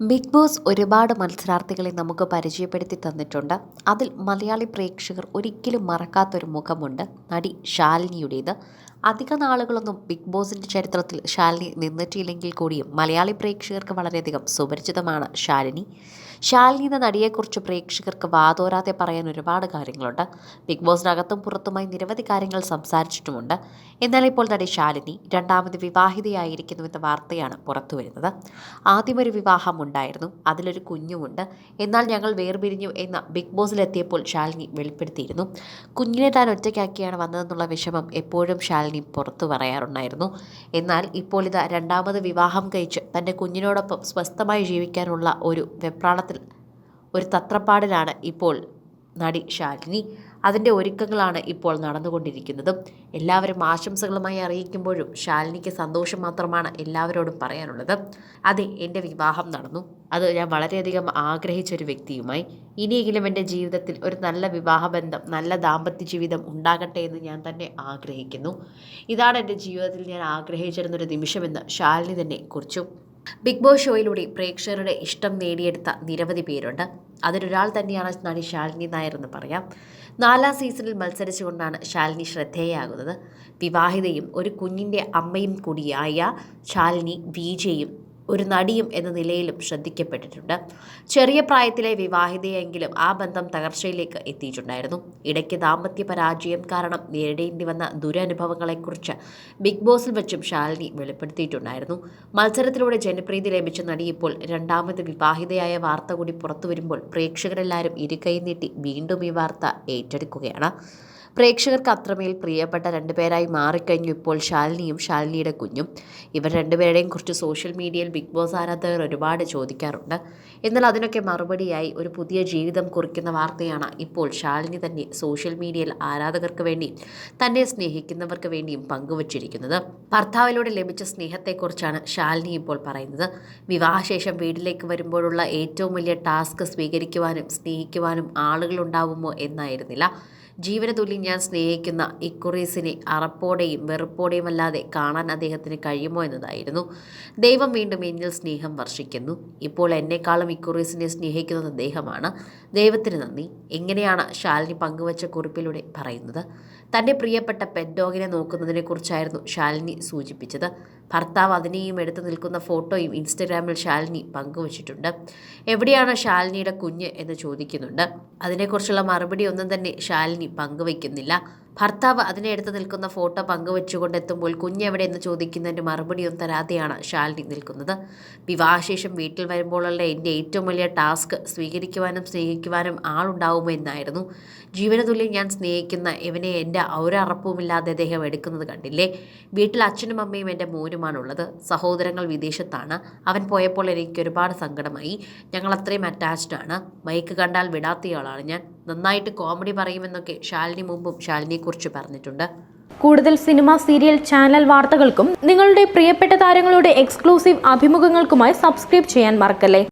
Big boss ഒരുപാട് മത്സരാർത്ഥികളെ നമുക്ക് പരിചയപ്പെടുത്തി തന്നിട്ടുണ്ട്. അതിൽ മലയാളി പ്രേക്ഷകർ ഒരിക്കലും മറക്കാത്തൊരു മുഖമുണ്ട്. നടി ശാലിനിയുടേത്. അധിക നാളുകളൊന്നും ബിഗ് ബോസിന്റെ ചരിത്രത്തിൽ ശാലിനി നിന്നിട്ടില്ലെങ്കിൽ കൂടിയും മലയാളി പ്രേക്ഷകർക്ക് വളരെയധികം സുപരിചിതമാണ് ശാലിനി. ശാലിനി എന്ന നടിയെക്കുറിച്ച് പ്രേക്ഷകർക്ക് വാതോരാതെ പറയാൻ ഒരുപാട് കാര്യങ്ങളുണ്ട്. ബിഗ് ബോസിനകത്തും പുറത്തുമായി നിരവധി കാര്യങ്ങൾ സംസാരിച്ചിട്ടുമുണ്ട്. എന്നാൽ ഇപ്പോൾ നടി ശാലിനി രണ്ടാമത് വിവാഹിതയായിരിക്കുന്നുവെന്ന വാർത്തയാണ് പുറത്തു വരുന്നത് ആദ്യം ഒരു വിവാഹം ഉണ്ടായിരുന്നു അതിലൊരു കുഞ്ഞുമുണ്ട്. എന്നാൽ ഞങ്ങൾ വേർപിരിഞ്ഞു എന്ന ബിഗ് ബോസിലെത്തിയപ്പോൾ ശാലിനി വെളിപ്പെടുത്തിയിരുന്നു. കുഞ്ഞിനെ താൻ ഒറ്റയ്ക്കാക്കിയാണ് വന്നതെന്നുള്ള വിഷമം എപ്പോഴും ശാലിനി പുറത്തു പറയാറുണ്ടായിരുന്നു. എന്നാൽ ഇപ്പോൾ ഇത് രണ്ടാമത് വിവാഹം കഴിച്ച് തന്റെ കുഞ്ഞിനോടൊപ്പം സ്വസ്ഥമായി ജീവിക്കാനുള്ള ഒരു വെപ്രാളത്തിൽ ഒരു തത്രപ്പാടിലാണ് ഇപ്പോൾ നടി ശാലിനി. അതിന്റെ ഒരുക്കങ്ങളാണ് ഇപ്പോൾ നടന്നുകൊണ്ടിരിക്കുന്നതും. എല്ലാവരും ആശംസകളുമായി അറിയിക്കുമ്പോഴും ശാലിനിക്ക് സന്തോഷം മാത്രമാണ് എല്ലാവരോടും പറയാനുള്ളത്. അതെ എന്റെ വിവാഹം നടന്നു. അത് ഞാൻ വളരെയധികം ആഗ്രഹിച്ച ഒരു വ്യക്തിയുമായി. ഇനിയെങ്കിലും എന്റെ ജീവിതത്തിൽ ഒരു നല്ല വിവാഹബന്ധം നല്ല ദാമ്പത്യ ജീവിതം ഉണ്ടാകട്ടെ എന്ന് ഞാൻ തന്നെ ആഗ്രഹിക്കുന്നു. ഇതാണ് എന്റെ ജീവിതത്തിൽ ഞാൻ ആഗ്രഹിച്ചിരുന്നൊരു നിമിഷമെന്ന് ശാലിനി തന്നെ കുറിച്ചു. ബിഗ് ബോസ് ഷോയിലൂടെ പ്രേക്ഷകരുടെ ഇഷ്ടം നേടിയെടുത്ത നിരവധി പേരുണ്ട്. അതിലൊരാൾ തന്നെയാണ് നടി ശാലിനി നായർ എന്ന് പറയാം. നാലാം സീസണിൽ മത്സരിച്ചുകൊണ്ടാണ് ശാലിനി ശ്രദ്ധേയയാകുന്നത് വിവാഹിതയും ഒരു കുഞ്ഞിന്റെ അമ്മയും കൂടിയായ ശാലിനി വിജയും ഒരു നടിയും എന്ന നിലയിലും ശ്രദ്ധിക്കപ്പെട്ടിട്ടുണ്ട്. ചെറിയ പ്രായത്തിലെ വിവാഹിതയെങ്കിലും ആ ബന്ധം തകർച്ചയിലേക്ക് എത്തിയിട്ടുണ്ടായിരുന്നു. ഇടയ്ക്ക് ദാമ്പത്യ പരാജയം കാരണം നേരിടേണ്ടി വന്ന ദുരനുഭവങ്ങളെക്കുറിച്ച് ബിഗ് ബോസിൽ വെച്ചും ശാലിനി വെളിപ്പെടുത്തിയിട്ടുണ്ടായിരുന്നു. മത്സരത്തിലൂടെ ജനപ്രീതി ലഭിച്ച നടി ഇപ്പോൾ രണ്ടാമത് വിവാഹിതയായ വാർത്ത കൂടി പുറത്തു വരുമ്പോൾ പ്രേക്ഷകരെല്ലാവരും ഇരുകൈ നീട്ടി വീണ്ടും ഈ വാർത്ത ഏറ്റെടുക്കുകയാണ്. പ്രേക്ഷകർക്ക് അത്രമേൽ പ്രിയപ്പെട്ട രണ്ടുപേരായി മാറിക്കഴിഞ്ഞു ഇപ്പോൾ ശാലിനിയും ശാലിനിയുടെ കുഞ്ഞും. ഇവർ രണ്ടുപേരുടെയും കുറിച്ച് സോഷ്യൽ മീഡിയയിൽ ബിഗ് ബോസ് ആരാധകർ ഒരുപാട് ചോദിക്കാറുണ്ട്. എന്നാൽ അതിനൊക്കെ മറുപടിയായി ഒരു പുതിയ ജീവിതം കുറിക്കുന്ന വാർത്തയാണ് ഇപ്പോൾ ശാലിനി തന്നെ സോഷ്യൽ മീഡിയയിൽ ആരാധകർക്ക് വേണ്ടിയും തന്നെ സ്നേഹിക്കുന്നവർക്ക് വേണ്ടിയും പങ്കുവച്ചിരിക്കുന്നത്. ഭർത്താവിലൂടെ ലഭിച്ച സ്നേഹത്തെക്കുറിച്ചാണ് ശാലിനി ഇപ്പോൾ പറയുന്നത്. വിവാഹശേഷം വീട്ടിലേക്ക് വരുമ്പോഴുള്ള ഏറ്റവും വലിയ ടാസ്ക് സ്വീകരിക്കുവാനും സ്നേഹിക്കുവാനും ആളുകളുണ്ടാവുമോ എന്നായിരുന്നില്ല. ജീവനതുല്യം ഞാൻ സ്നേഹിക്കുന്ന ഇക്കുറീസിനെ അറപ്പോടെയും വെറുപ്പോടെയും അല്ലാതെ കാണാൻ അദ്ദേഹത്തിന് കഴിയുമോ എന്നതായിരുന്നു. ദൈവം വീണ്ടും എന്നിൽ സ്നേഹം വർഷിക്കുന്നു. ഇപ്പോൾ എന്നെക്കാളും ഇക്കുറീസിനെ സ്നേഹിക്കുന്നത് അദ്ദേഹമാണ്. ദൈവത്തിന് നന്ദി. എങ്ങനെയാണ് ശാലിനി പങ്കുവച്ച കുറിപ്പിലൂടെ പറയുന്നത്? തന്റെ പ്രിയപ്പെട്ട പെറ്റ് ഡോഗിനെ നോക്കുന്നതിനെക്കുറിച്ചായിരുന്നു ശാലിനി സൂചിപ്പിച്ചത്. ഭർത്താവ് അതിനെയും എടുത്തു നിൽക്കുന്ന ഫോട്ടോയും ഇൻസ്റ്റഗ്രാമിൽ ശാലിനി പങ്കുവച്ചിട്ടുണ്ട്. എവിടെയാണ് ശാലിനിയുടെ കുഞ്ഞ് എന്ന് ചോദിക്കുന്നുണ്ട്. അതിനെക്കുറിച്ചുള്ള മറുപടി ഒന്നും തന്നെ ശാലിനി പങ്കുവയ്ക്കുന്നില്ല. ഭർത്താവ് അതിനെ എടുത്തു നിൽക്കുന്ന ഫോട്ടോ പങ്കുവെച്ചുകൊണ്ടെത്തുമ്പോൾ കുഞ്ഞെവിടെ എന്ന് ചോദിക്കുന്നതിന്റെ മറുപടിയൊന്നും തരാതെയാണ് ശാലിനി നിൽക്കുന്നത്. വിവാഹശേഷം വീട്ടിൽ വരുമ്പോഴുള്ള എന്റെ ഏറ്റവും വലിയ ടാസ്ക് സ്വീകരിക്കുവാനും സ്നേഹിക്കുവാനും ആളുണ്ടാവുമോ എന്നായിരുന്നു. ജീവനതുല്യം ഞാൻ സ്നേഹിക്കുന്ന ഇവനെ എന്റെ ഒരറപ്പുമില്ലാതെ അദ്ദേഹം എടുക്കുന്നത് കണ്ടില്ലേ? വീട്ടിൽ അച്ഛനും അമ്മയും എന്റെ മോനുമാണുള്ളത്. സഹോദരങ്ങൾ വിദേശത്താണ്. അവൻ പോയപ്പോൾ എനിക്ക് ഒരുപാട് സങ്കടമായി. ഞങ്ങൾ അത്രയും അറ്റാച്ച്ഡ് ആണ്. മൈക്ക് കണ്ടാൽ വിടാത്തയാളാണ് ഞാൻ. നന്നായിട്ട് കോമഡി പറയുമെന്നൊക്കെ ശാലിനി മുമ്പും ശാലിനിയെക്കുറിച്ച് പറഞ്ഞിട്ടുണ്ട്. കൂടുതൽ സിനിമ സീരിയൽ ചാനൽ വാർത്തകൾക്കും നിങ്ങളുടെ പ്രിയപ്പെട്ട താരങ്ങളുടെ എക്സ്ക്ലൂസീവ് അഭിമുഖങ്ങൾക്കുമായി സബ്സ്ക്രൈബ് ചെയ്യാൻ മറക്കല്ലേ?